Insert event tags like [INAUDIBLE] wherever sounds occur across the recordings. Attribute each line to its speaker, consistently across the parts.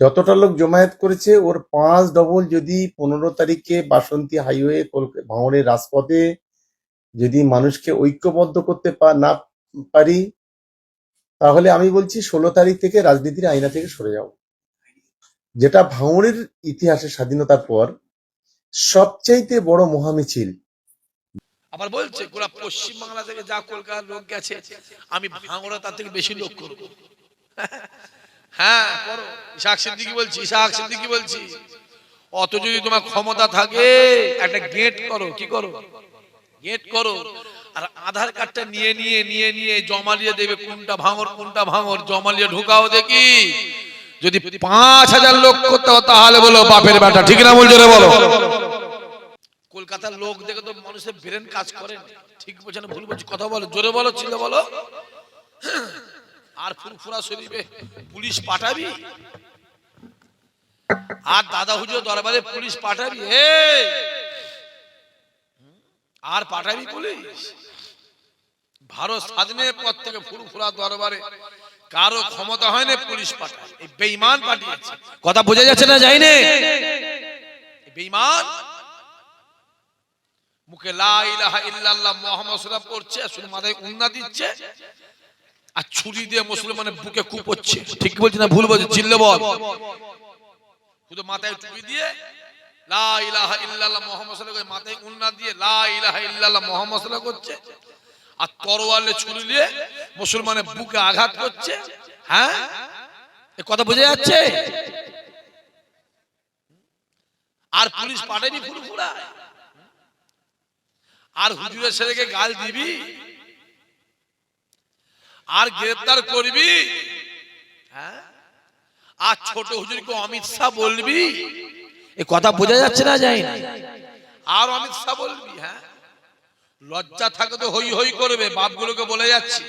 Speaker 1: যতটা লোক জমায়েত করেছে, ওর পাঁচ ডবল যদি পনেরো তারিখে বাসন্তী হাইওয়ে ভাঙড়ের রাজপথে যদি মানুষকে ঐক্যবদ্ধ করতে না পারি, তাহলে আমি বলছি ষোলো তারিখ থেকে রাজনীতির আয়না থেকে সরে যাও। যেটা ভাঙড়ের ইতিহাসে স্বাধীনতার পর সবচাইতে বড় মহামিছিল।
Speaker 2: আবার বলছে, গোটা পশ্চিম বাংলা থেকে যা কলকাতার লোক গেছে, আমি ভাঙড়া তার থেকে বেশি লোক করব। হ্যাঁ করো। ইসাক সিদ্দিকি বলছি ইসাক সিদ্দিকি বলছি। অত যদি তোমার ক্ষমতা থাকে একটা গেট করো কি করো? গেট করো। আর আধার কার্ডটা নিয়ে নিয়ে নিয়ে নিয়ে জমা নিয়ে দেবে কোনটা ভাঙর কোনটা ভাঙর জমা নিয়ে ঢুকাও দেখি। যদি পাঁচ হাজার লোক করতে হয় তাহলে বলো বাপের বেটা ঠিক না বলছো রে বলো? কলকাতার লোক দেখে তো মানুষের ব্রেন কাজ করে ঠিক বলছে না ভুল বলছি কথা বলো জোরে বলো ছিল বলো। আর ফুরফুরা শরীফে পুলিশ পাঠাবি? আর দাদা হুজুর দরবারে পুলিশ পাঠাবি? হে আর পাঠাবি পুলিশ? ভারত স্বাধীনের পর থেকে ফুরফুরা দরবারে কারও ক্ষমতা হয় না পুলিশ পাঠায় এই বেঈমান পাঠিয়েছে। কথা বোঝা যাচ্ছে না যাই নে বেঈমান? মুখে লা ইলাহা ইল্লাল্লাহ মুহাম্মদ সাল্লাল্লাহু পড়ছে, শুধু মাথায় উন্না দিচ্ছে। আর ছুরি দিয়ে মুসলমানের বুকে কুপোচ্ছে ঠিক বলছি না ভুল বলছি চিল্লে বল। শুধু মাথায় টুপি দিয়ে লা ইলাহা ইল্লাল্লাহ মুহাম্মদ সাল্লাল্লাহু মাথায় উন্না দিয়ে লা ইলাহা ইল্লাল্লাহ মুহাম্মদ সাল্লাল্লাহু করছে আর তরোয়ালে ছুরি দিয়ে মুসলমানের বুকে আঘাত করছে। হ্যাঁ? এ কথা বোঝা যাচ্ছে? আর পুলিশ পাঠাবি ফুরফুরায় আর হুজুরের ছেলেকে গাল দিবি? আর গ্রেফতার করবি? হ্যাঁ? আর ছোট হুজুরকে অমিত শাহ বলবি? এ কথা বোঝা যাচ্ছে না যাই আর অমিত শাহ বলবি হ্যাঁ? লজ্জা থাকে তো হই হই করবে, বাপগুলোকে বলে যাচ্ছি।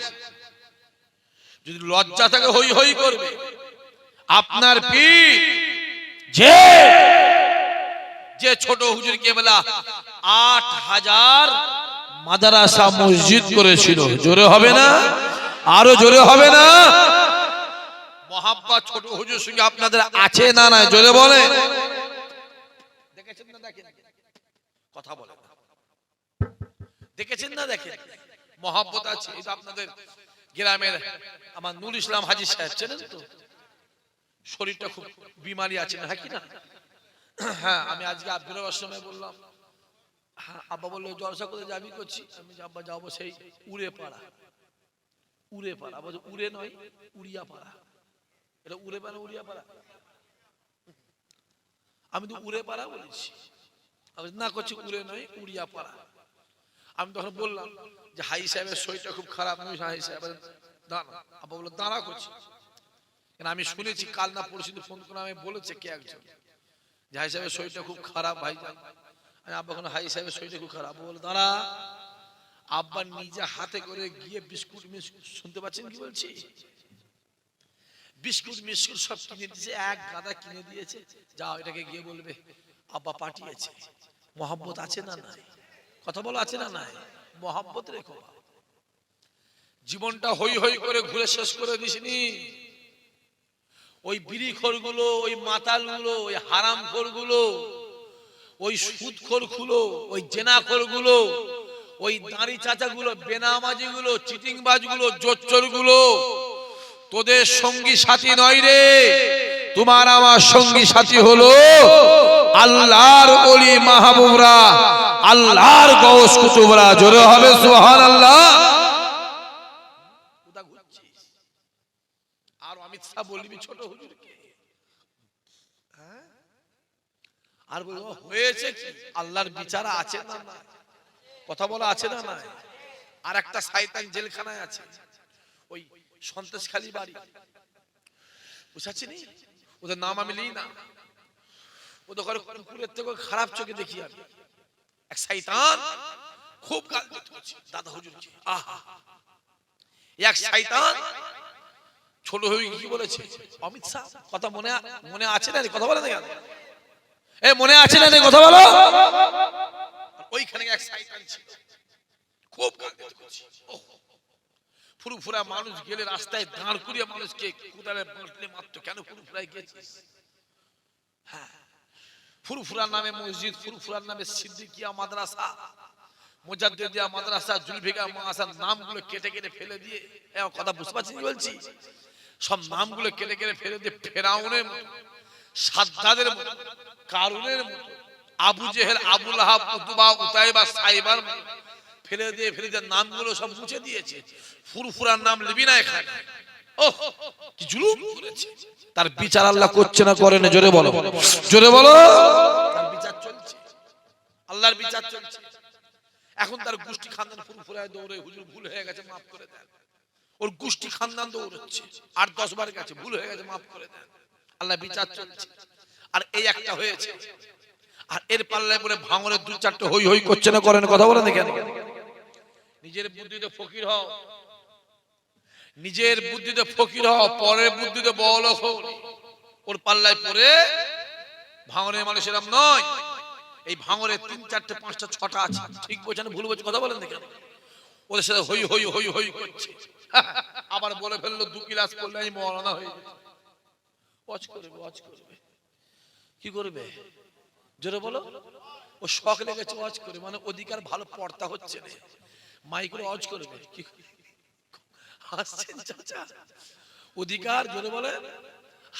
Speaker 2: যদি লজ্জা থাকে হই হই করবে। আপনার পীর, যে যে ছোট হুজুর কেবলা আট হাজার মাদারাসা মসজিদ করেছিল। জোরে হবে না? আরও জোরে হবে না? মহাব্বা ছোট হুজুর সঙ্গে আপনাদের আছে না না জোরে বলে। দেখেছেন না দেখেন? কথা বলে দেখেছেন না দেখেন? মহাব্বত আছে এটা আপনাদের গ্রামের আমার নুর ইসলাম হাজি সাহেব চেনেন তো? শরীরটা খুব বিমারি আছে না হ্যাঁ কি না? হ্যাঁ আমি আজকে আব্দুল সময় বললাম হ্যাঁ আব্বা বলল জলসা করে যাবি করছি আমি আব্বা যাব সেই উড়ে পাড়া উড়ে পাড়া বলছে উড়ে নয় উড়িয়া পাড়া। এটা উড়ে পাড়া উড়িয়া পাড়া। আমি তো উড়ে পাড়া বলেছি। না করছি উড়ে নয় উড়িয়া পাড়া। আমি তখন বললাম যে হাই সাহেবের শরীরটা খুব খারাপ নয় হাই সাহেব বলে, দাঁড়া আব্বা বলল দাঁড়া করছি। কেন আমি শুনেছি কাল না পরশুদিন ফোন করে আমি বলেছে কে একজন? যে হাই সাহেবের শরীরটা খুব খারাপ ভাই। আমি আব্বা হাই সাহেবের শরীরটা খুব খারাপ। বল দাঁড়া। আব্বা নিজে হাতে করে গিয়ে বিস্কুট মিস্কুট, শুনতে পাচ্ছেন কি বলছি? বিস্কুট, মিস্কুট সব কিনে দিয়েছে, এক গাদা কিনে দিয়েছে। যাও, এটাকে গিয়ে বলবে, আব্বা পাঠিয়েছে। মহাব্বত আছে না নাই? কথা বলো আছে না নাই? মহাব্বত রেখো জীবনটা হই হই করে ঘুরে শেষ করে দিসনি। ওই বিড়ি গুলো ওই মাতালগুলো, ওই হারামগুলো ওই সুদগুলো ওই জেনা গুলো ওই দাঁড়ি চাচাগুলো বেনামাজি গুলো চিটিংগুলো জোচ্চরগুলো তোদের সঙ্গী সাথী নয় রে। তোমার আমার সঙ্গী সাথী হলো আল্লাহর অলি মাহবুবরা, আল্লাহর গৌস কুতুবরা। জোরে হবে সুহান আল্লাহ আর ছোট হুজুরকে? হ্যাঁ? আর বলব হয়েছে আল্লাহর বিচার আছে না কথা বলা আছে না না আর একটা শয়তান জেলখানায় আছে। ওই সন্তোষখালী বাড়ি। বুঝাচ্ছি নি ওদের নাম আমি লিই না। ওদের ঘরে কুকুরের থেকে খারাপ চোখে দেখি আমি। এক শয়তান খুব গাল দিত দাদা হুজুরকে আহা। এক শয়তান ছোট হয়ে কি বলেছে? অমিত শাহ, কথা মনে মনে আছে না কথা বলে না কেন? এ, মনে আছে না কথা বলো। ওইখানে এক শয়তান ছিল। খুব গাল দিত ওহ, ফুরুফুরা মানুষ গেলে রাস্তায় দাঁড় করিয়ে মানুষকে মাত্র কেন গেছিস হ্যাঁ। নামে মসজিদ ফুরফুরার নামে সিদ্দিকিয়া মাদ্রাসা মোজাদ্দেদিয়া মাদ্রাসা জুলফিকা মাদ্রাসার নামগুলো কেটে কেটে ফেলে দিয়ে কথা বুঝতে পারছি বলছি? সব নামগুলো কেটে কেটে ফেলে দিয়ে ফেরাউনের মতো সাদ্দাদের মতো কারুনের মতো আবু জেহেল আবুল সাইবার ফেলে দিয়ে ফেলে দিয়ে নামগুলো সব মুছে দিয়েছে। ফুরফুরার নাম লিবি না এখানে করেছে। তার বিচার আল্লাহ করছে না, করে না, জোরে বলো। জোরে বলো। তার বিচার চলছে। আল্লাহর বিচার চলছে। এখন তার গোষ্ঠী খানদান ফুরফুরায় দৌড়ে, হুজুর ভুল হয়ে গেছে, মাফ করে দেন। ওর গোষ্ঠী খানদান দৌড়চ্ছে। আর দশ বার গেছে, ভুল হয়ে গেছে, মাফ করে দেন। আল্লাহ বিচার চলছে। আর এই একটা হয়েছে। আর এর পাল্লায় পরে ভাঙনের দু চারটে হই হই করছে না করেন, কথা বলেন কেন নিজের বুদ্ধিতে ফকির হও। নিজের বুদ্ধিতে ফকির হও, পরের বুদ্ধিতে বল ওর পাল্লায় পরে ভাঙনের মানুষ এরম নয়। এই ভাঙরে তিন চারটে, পাঁচটা, ছটা আছে। ঠিক বলছেন ভুল বলছে কথা বলেন দেখেন। ওদের সাথে হই হই হই হই করছে। আবার বলে ফেলল, দু কিলাস করলে আমি মরানা হয়ে যাবে ওয়াচ করবে ওয়াচ করবে। কি করবে? জোরে বলো। ও শখ লেগেছে ওয়াচ করে। মানে অধিকার ভালো পর্তা হচ্ছে না। মাইক করে ওয়াচ করবে কি হাসছেন চাচা? অধিকার, জোরে বলে।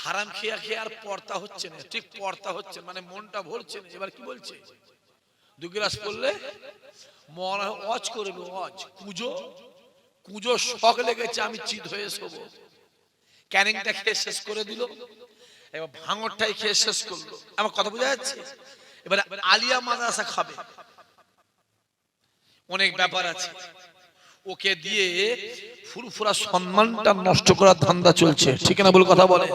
Speaker 2: হারাম খেয়া খেয়ে আর পর্তা হচ্ছে না। ঠিক পর্তা হচ্ছে মানে মনটা ভরছে না। এবার কি বলছে? দু গ্লাস করলে মরা অজ করবে অজ কুজো কুজো শখ লেগেছে, আমি চিত হয়ে শোবো। ক্যানিংটা খেয়ে শেষ করে দিল। এবার ভাঙরটাই খেয়ে শেষ করল। আমার কথা বোঝা যাচ্ছে? এবার আলিয়া মাদ্রাসা খাবে। অনেক ব্যাপার আছে। ওকে দিয়ে ফুরফুরা সম্মানটা নষ্ট করার ধান্দা চলছে। ঠিক না বলে কথা বলে?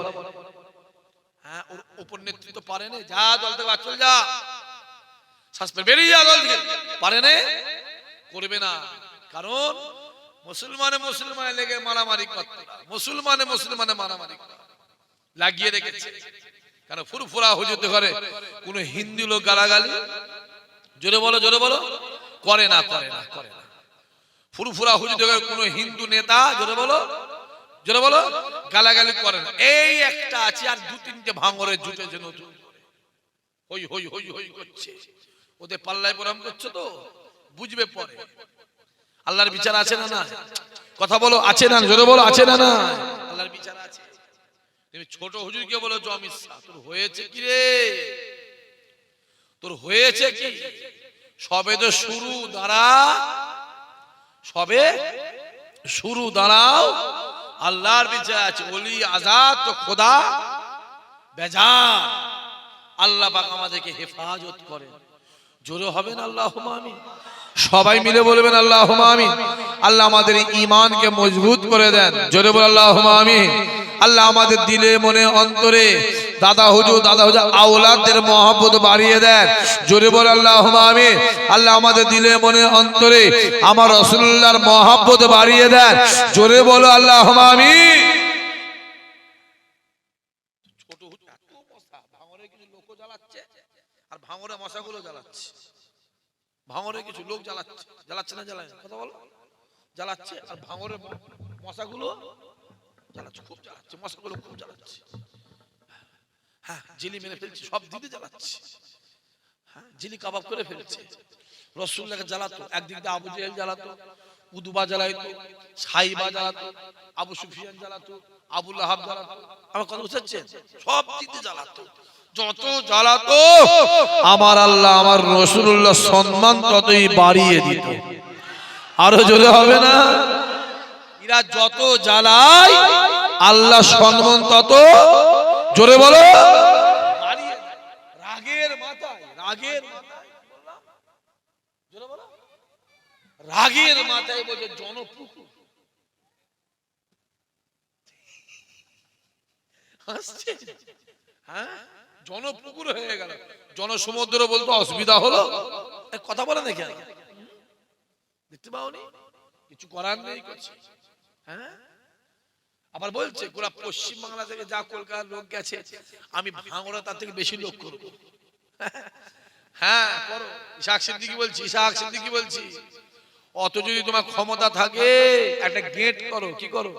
Speaker 2: হ্যাঁ ওর উপর নেতৃত্ব পারে না। যা দল থেকে চল যা। শাসপে বেরিয়ে যা দল থেকে। পারে না? করবে না। কারণ মুসলমানে মুসলমানে লেগে মারামারি করতে মুসলমানে মুসলমানে মারামারি। লাগিয়ে রেখেছে। কারণ ফুরফুরা হুজুর ঘরে কোন হিন্দু লোক গালাগালি? জোরে বলো জোরে বলো। করে না করে না করে না। ফুরফুরা হুজুর কোন হিন্দু নেতা, জোরে বলো। জোরে বলো। গালাগালি করে না। এই একটা আছে আর দু তিনটে ভাঙরে জুটেছে নতুন করে। হই হই হই হই করছে। ওদের পাল্লায় প্রণাম করছে তো। বুঝবে পরে। আল্লাহর বিচার আছে না না কথা বলো, আছে না? জোরে বলো, আছে না না আল্লাহর বিচার আছে। তুমি ছোট হুজুরকে বলো জমিস তোর হয়েছে কি রে? তোর হয়েছে কি? সবে তো শুরু দাঁড়া। সবে শুরু দাঁড়াও। আল্লাহর বিচার আছে ওলি আজাদ তো খোদা। বেজা আল্লাহ পাক আমাদেরকে হেফাজত করে জোরে হবে না আল্লাহ আমি সবাই মিলে বলবেন আল্লাহ আমি আল্লাহ আমাদের ইমানকে মজবুত করে দেন। জোরে বল আল্লাহ আমি আল্লাহ আমাদের দিলে মনে অন্তরে দাদা হুজুর দাদা হুজুর, আওলাদের মহব্বত বাড়িয়ে দেন। জোরে বল আল্লাহ আমি আল্লাহ আমাদের দিলে মনে অন্তরে আমার রসুল্লাহর মহব্বত বাড়িয়ে দেন। জোরে বলো আল্লাহ আমি ছোট হুজুর এত মশা ভাঙরে কিছু লোক জ্বালাচ্ছে আর ভাঙরে মশাগুলো জ্বালাচ্ছে ভাঙরে কিছু লোক জ্বালাচ্ছে। জ্বালাচ্ছে না, জ্বালায়? কথা বলো। জ্বালাচ্ছে আর ভাঙরে মশাগুলো জ্বালাচ্ছে, খুব জ্বালাচ্ছে। মশাগুলো খুব জ্বালাচ্ছে। হ্যাঁ জিলি মেরে ফেলছে, সব দিদি জ্বালাচ্ছে। হ্যাঁ জিলি কাবাব করে ফেলছে। রসুল্লাহকে জ্বালাতো, একদিক দিয়ে আবু জেহেল জ্বালাতো, উদুবা জ্বালাইতো, সাইবা জ্বালাতো, আবু সুফিয়ান জ্বালাতো, আবুল আহাব জ্বালাতো। আমার কথা বুঝাচ্ছেন সব দিক দিয়ে জ্বালাতো। যত জ্বালাতো, আমার আল্লাহ আমার রসুল্লাহ সম্মান ততই বাড়িয়ে দিত। আরও জোরে হবে না? এরা যত জ্বালায়, আল্লাহ সম্মান তত, জোরে বলো। রাগের মাথায়, রাগের রাগের মাথায় বলছে জনপুকুর। হ্যাঁ? জনপুকুর হয়ে গেল। জনসমুদ্র বলতে অসুবিধা হলো? কথা বলে দেখে দেখতে পাওনি? কিছু করার নেই করছে। হ্যাঁ? আবার বলছে গোটা পশ্চিম বাংলা থেকে যা কলকাতার লোক গেছে আমি ভাঙড়া তার থেকে বেশি লোক করব। হ্যাঁ করো। ইশাক সিদ্দিকি বলছি ইশাক সিদ্দিকি বলছি। অত যদি তোমার ক্ষমতা থাকে একটা গেট করো কি করো?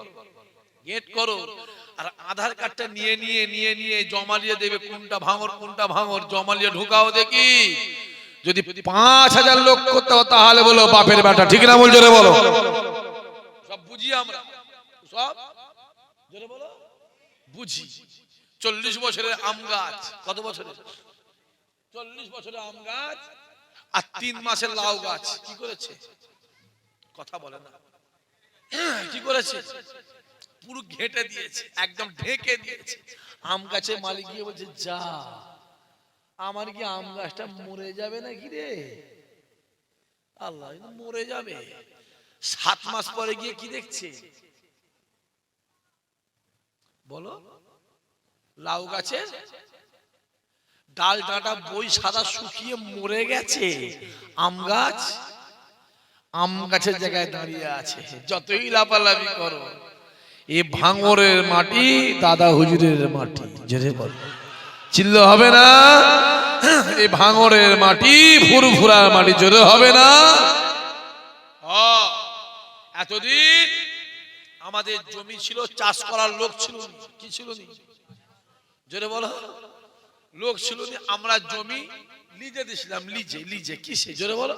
Speaker 2: গেট করো। আর আধার কার্ডটা নিয়ে নিয়ে নিয়ে নিয়ে জমালিয়ে দেবে। কোনটা ভাঙর কোনটা ভাঙর, জমালিয়ে ঢুকাও দেখি। যদি পাঁচ হাজার লোক করতে তাহলে বলো বাপের বেটা, ঠিক না বলছো বলো। সব বুঝি আমরা? সব? বলো? বুঝি। চল্লিশ বছরের আম গাছ। কত বছরের? চল্লিশ বছরের আম গাছ আর তিন মাসের লাউ গাছ। কি করেছে? কথা বলে না। কি করেছে? পুরো ঘেটে দিয়েছে, একদম ঢেকে দিয়েছে। আম গাছের মালিক গিয়ে বলছে, যা, আমার কি আম গাছটা মরে যাবে নাকি রে? আল্লাহ মরে যাবে। সাত মাস পরে গিয়ে কি দেখছে? বলো, লাউ গাছের ডাল ডাঁটা বই সাদা শুকিয়ে মরে গেছে। আম গাছ, আম গাছের জায়গায় দাঁড়িয়ে আছে। যতই লাপালাপি করো এ ভাঙরের মাটি, দাদা হুজুরের মাটি। জেনে বল। চিল্ল হবে না? এই ভাঙরের মাটি ফুরফুরার মাটি, জোরে হবে না? এতদিন আমাদের জমি ছিল, চাষ করার লোক ছিল কি ছিল জোরে বলো। লোক ছিল আমরা জমি লিজে দিছিলাম, লিজে লিজে, কিসে? জোরে বলো।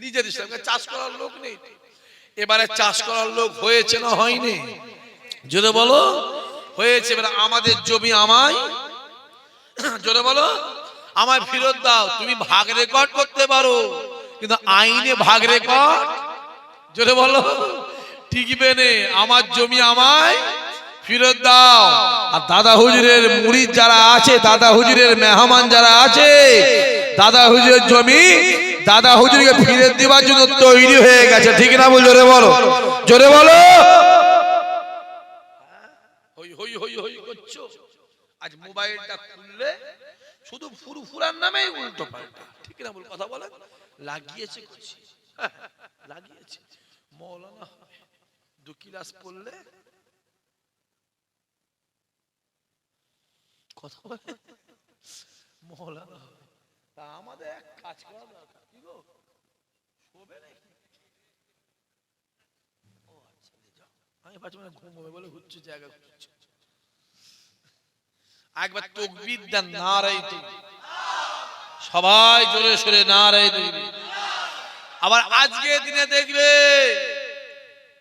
Speaker 2: লিজে দিছিলাম, চাষ করার লোক নেই। এবারে চাষ করার লোক হয়েছে না হয়নি? জোরে বলো। হয়েছে, এবারে আমাদের জমি আমায়। জোরে বলো। আমায় ফেরত দাও। তুমি ভাগ রেকর্ড করতে পারো, কিন্তু আইনে ভাগ রেকর্ড। জোরে বলো। টিকবে নে, আমার জমি আমায় ফেরত দাও। আর দাদা হুজুরের মুড়িদ যারা আছে, দাদা হুজুরের মেহমান যারা আছে, দাদা হুজুরের জমি দাদা হুজুরকে ফিরে দেওয়ার জন্য তৈরি হয়ে গেছে। ঠিক না বল? জোরে বলো। জোরে বলো। শুধু [LAUGHS] আমাদের এক কাজ করা দরকার। গো? শোবে নাকি? ও আচ্ছা যাও। আমি ভাবছি মানে ঘুম হবে বলে জায়গা একবার তকবির দেন নারাই সবাই জোরে সরে নারাই তকবীর। আবার আজকে দিনে দেখবে,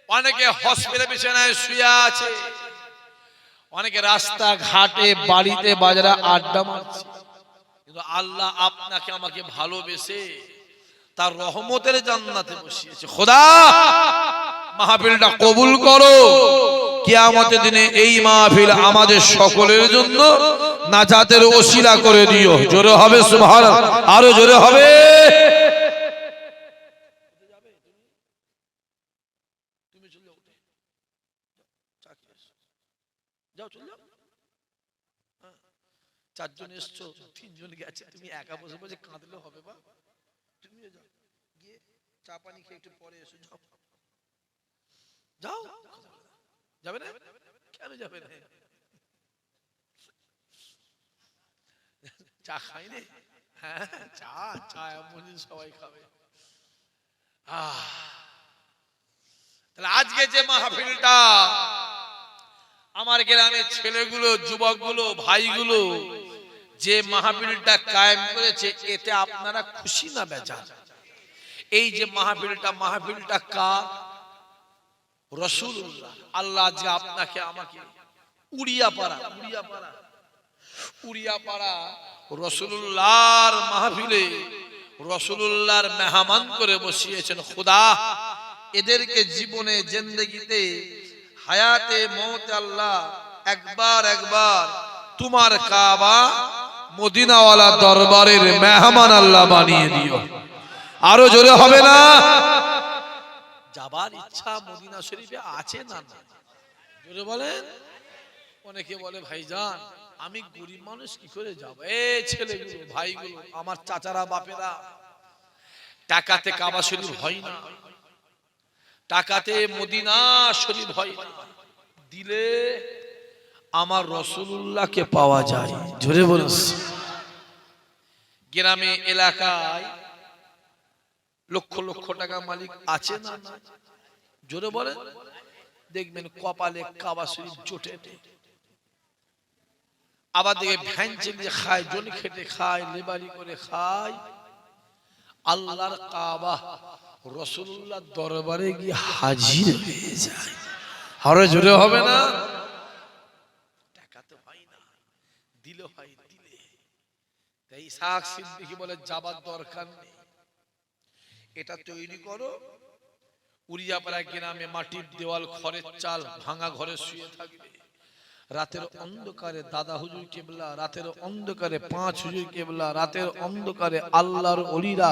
Speaker 2: অনেকে হসপিটালে বিছানায় শুয়ে আছে, অনেকে রাস্তা ঘাটে বাড়িতে, বাজারে আড্ডা মারছে। কিন্তু আল্লাহ আপনাকে আমাকে ভালোবেসে তার রহমতের জান্নাতে বসিয়েছে। খোদা, মাহফিলটা কবুল করো। কিয়ামতের দিনে এই মাহফিল আমাদের সকলের জন্য নাজাতের ওসিলা করে দিও। জোরে হবে সুবহান আরও জোরে হবে। চারজন এসছো, তিনজন গেছে। তুমি একা বসে বসে কাঁদলে হবে বা? চা পানি খেয়ে একটু পরে এসো যাও। যাও? যাবে না? কেন যাবে না? চা হ্যাঁ চা চা এমন সবাই খাবে। তাহলে আজকে যে মাহফিলটা, আমার গ্রামের ছেলেগুলো, যুবকগুলো, ভাইগুলো, যে মাহফিলটা কায়েম করেছে, এতে আপনারা খুশি না বেজান এই যে মাহফিলটা মাহফিলটা কার? রসুল্লাহ আল্লাহ যে আপনাকে, আমাকে উড়িয়া পাড়া উড়িয়া পাড়া উড়িয়া পাড়া রসুল্লাহর মাহফিলে রসুল্লাহর মেহমান করে বসিয়েছেন খুদা। এদেরকে জীবনে, জিন্দগিতে, হায়াতে মত আল্লাহ একবার একবার তোমার কাবা মদিনাওয়ালা দরবারের মেহমান আল্লাহ বানিয়ে দিও। আরও জোরে হবে না? যাবার ইচ্ছা মদিনা শরীফে আছে না না? জোরে বলেন। অনেকে বলে ভাইজান আমি গরিব মানুষ কি করে যাব? এ ছেলেগুলো ভাইগুলো আমার চাচারা বাপেরা। টাকাতে কাবা শরীফ হয় না। টাকাতে মদিনা শরীফ হয় না। দিলে আমার রসুল্লাহকে পাওয়া যায়। জোরে বলুন। গ্রামে এলাকায় লক্ষ লক্ষ টাকা মালিক আছে না? জোরে বলেন দেখবেন কপালে কাবা শরীফ জোটে। আবার দেখে ভ্যান চেপে খায় জন খেটে খায় লেবারি করে খায়। আল্লাহর কাবা রসুল্লাহ দরবারে গিয়ে হাজির হয়ে যায়। হরে জোরে হবে না? টাকা তো হয় না দিল হয় দিলে। তাই সিদ্দিকি বলে যাবার দরকার নেই। এটা তৈরি করো। উড়িয়াপাড়া গ্রামে মাটির দেওয়াল, খড়ের চাল, ভাঙা ঘরে শুয়ে থাকবে। রাতের অন্ধকারে দাদা হুজুর কেবলা, রাতের অন্ধকারে পাঁচ হুজুর কেবলা, রাতের অন্ধকারে আল্লাহর অলিরা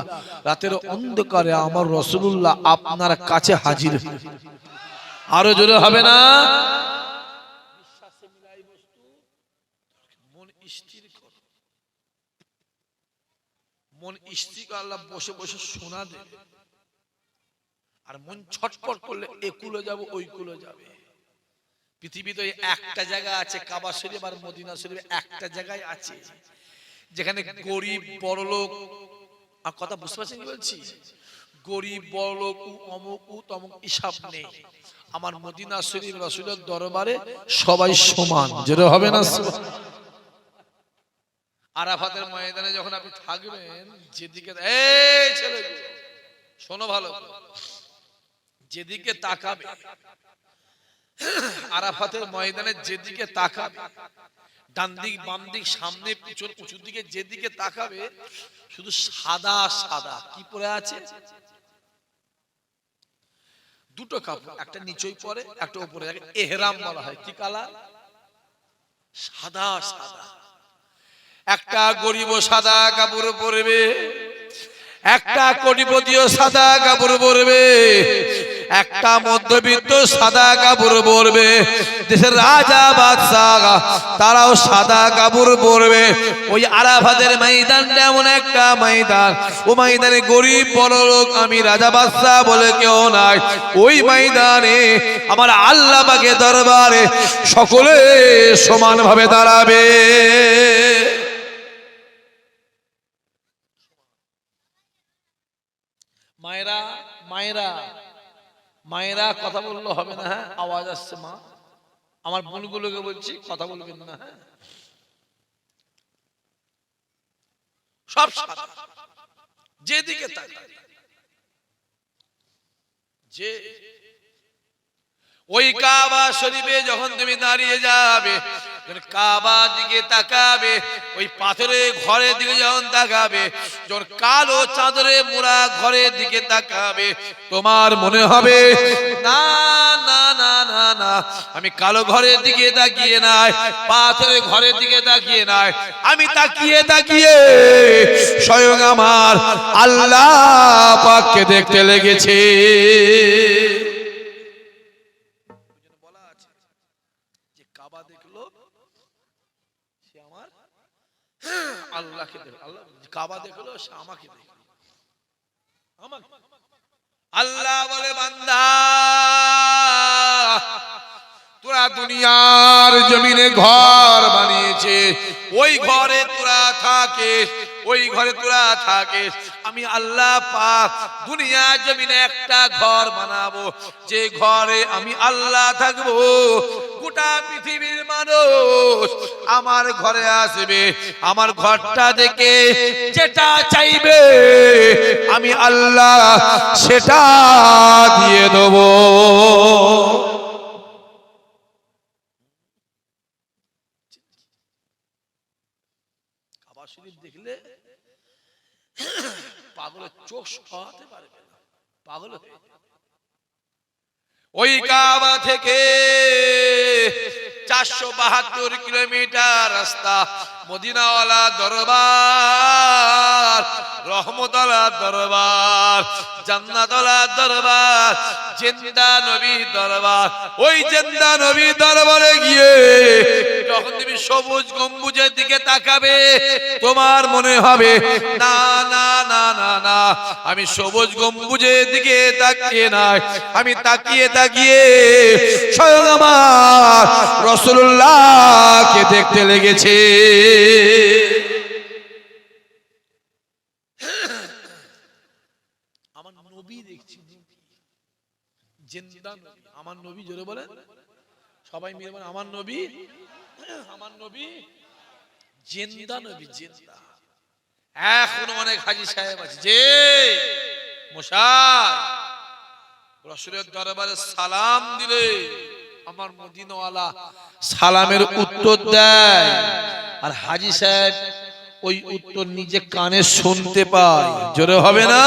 Speaker 2: রাতের অন্ধকারে আমার রসুল্লাহ আপনার কাছে হাজির। আরও জোরে হবে না মন স্থির করো মন স্থির করে আল্লাহ বসে বসে শোনা দেবে আর মন ছটপট করলে এ কুলে যাব, ওই কুলে যাবে। পৃথিবীতে একটা জায়গা আছে, কাবা শরীফ আর মদিনা শরীফ একটা জায়গায় আছে, যেখানে গরিব বড় লোক আর কথা বুঝতে পারছেন বলছি? গরিব বড় লোক উ অমুক তমুক হিসাব নেই। আমার মদিনা শরীফ রসুলের দরবারে সবাই সমান। যেটা হবে না? আরাফাতের ময়দানে যখন আপনি থাকবেন, যেদিকে শোনো ভালো যেদিকে তাকাবে, আরাফাতের ময়দানে যেদিকে তাকাবে ডান দিক বাম দিক সামনে, পিছন উঁচু দিকে যেদিকে তাকাবে, শুধু সাদা সাদা। কি পরে আছে? দুটো কাপড়, একটা নিচই পরে, একটা উপরে এহরাম বলা হয়। কি কালার? সাদা সাদা। একটা গরিব সাদা কাপড় পরবে। একটা কোটিপতিও সাদা কাপড় পরবে। একটা মধ্যবিত্ত সাদা কাপড় পরবে। দেশের রাজা বাদশাহ তারাও সাদা কাপড় পরবে। ওই আরাফাতের ময়দানটা এমন একটা ময়দান। ও ময়দানে গরিব বড় লোক আমি রাজা বাদশাহ বলে কেউ নাই। ওই ময়দানে আমার আল্লাহ পাকে দরবারে সকলে সমানভাবে দাঁড়াবে। মায়েরা মায়েরা মায়েরা কথা বললে হবে না হ্যাঁ? আওয়াজ আসছে, মা। আমার বোনগুলোকে বলছি, কথা বলবেন না হ্যাঁ? সব। যেদিকে যে ওই কাবা শরীফে যখন তুমি দাঁড়িয়ে যাবে, যখন কাবা দিকে তাকাবে, ওই পাথরের ঘরের দিকে যখন তাকাবে, যখন কালো চাদরে মোড়া ঘরের দিকে তাকাবে, তোমার মনে হবে, না না না না না, আমি কালো ঘরের দিকে তাকিয়ে নাই, পাথরের ঘরের দিকে তাকিয়ে নাই, আমি তাকিয়ে তাকিয়ে স্বয়ং আমার আল্লাহ পাককে দেখতে লেগেছে। আল্লাহকে আল্লাহ কাবা সে আমাকে আল্লাহ বলে, বান্দা, তোরা দুনিয়ার জমিনে ঘর বানিয়েছে। ওই ঘরে তোরা থাকে ওই ঘরে তোরা থাকে আমি আল্লাহ পাক দুনিয়া জমিনে একটা ঘর বানাবো। যে ঘরে আমি আল্লাহ থাকব গোটা পৃথিবীর মানুষ আমার ঘরে আসবে আমার ঘরটা দেখে যেটা চাইবে আমি আল্লাহ সেটা দিয়ে দেবো। কাবা শরীফ দেখলে পাগলের চোখ সহাতে পারবে না। পাগল ওই কাবা থেকে চারশো বাহাত্তর কিলোমিটার রাস্তা। মদিনাওয়ালা দরবার রহমতলা দরবার জান্নাতলা দরবার, জেন্দা নবী দরবার। ওই জেন্দা নবী দরবারে গিয়ে যখন তুমি সবুজ গম্বুজের দিকে তাকাবে, তোমার মনে হবে, না না না না না, আমি সবুজ গম্বুজের দিকে তাকিয়ে নাই, আমি তাকিয়ে তাকিয়ে স্বয়ং আমার রসুল্লাহকে দেখতে লেগেছে। আমার নবী আমার নবী জোরে বলেন। সবাই মিলে আমার নবী আমার নবী? জিন্দা নবী। জিন্দা। এখন অনেক হাজি সাহেব আছে। যে মশাই রসুলের দরবারে সালাম দিলে আমার মদিনওয়ালা সালামের উত্তর দেয়। আর হাজি সাহেব ওই উত্তর নিজে কানে শুনতে পায়। জোরে হবে না?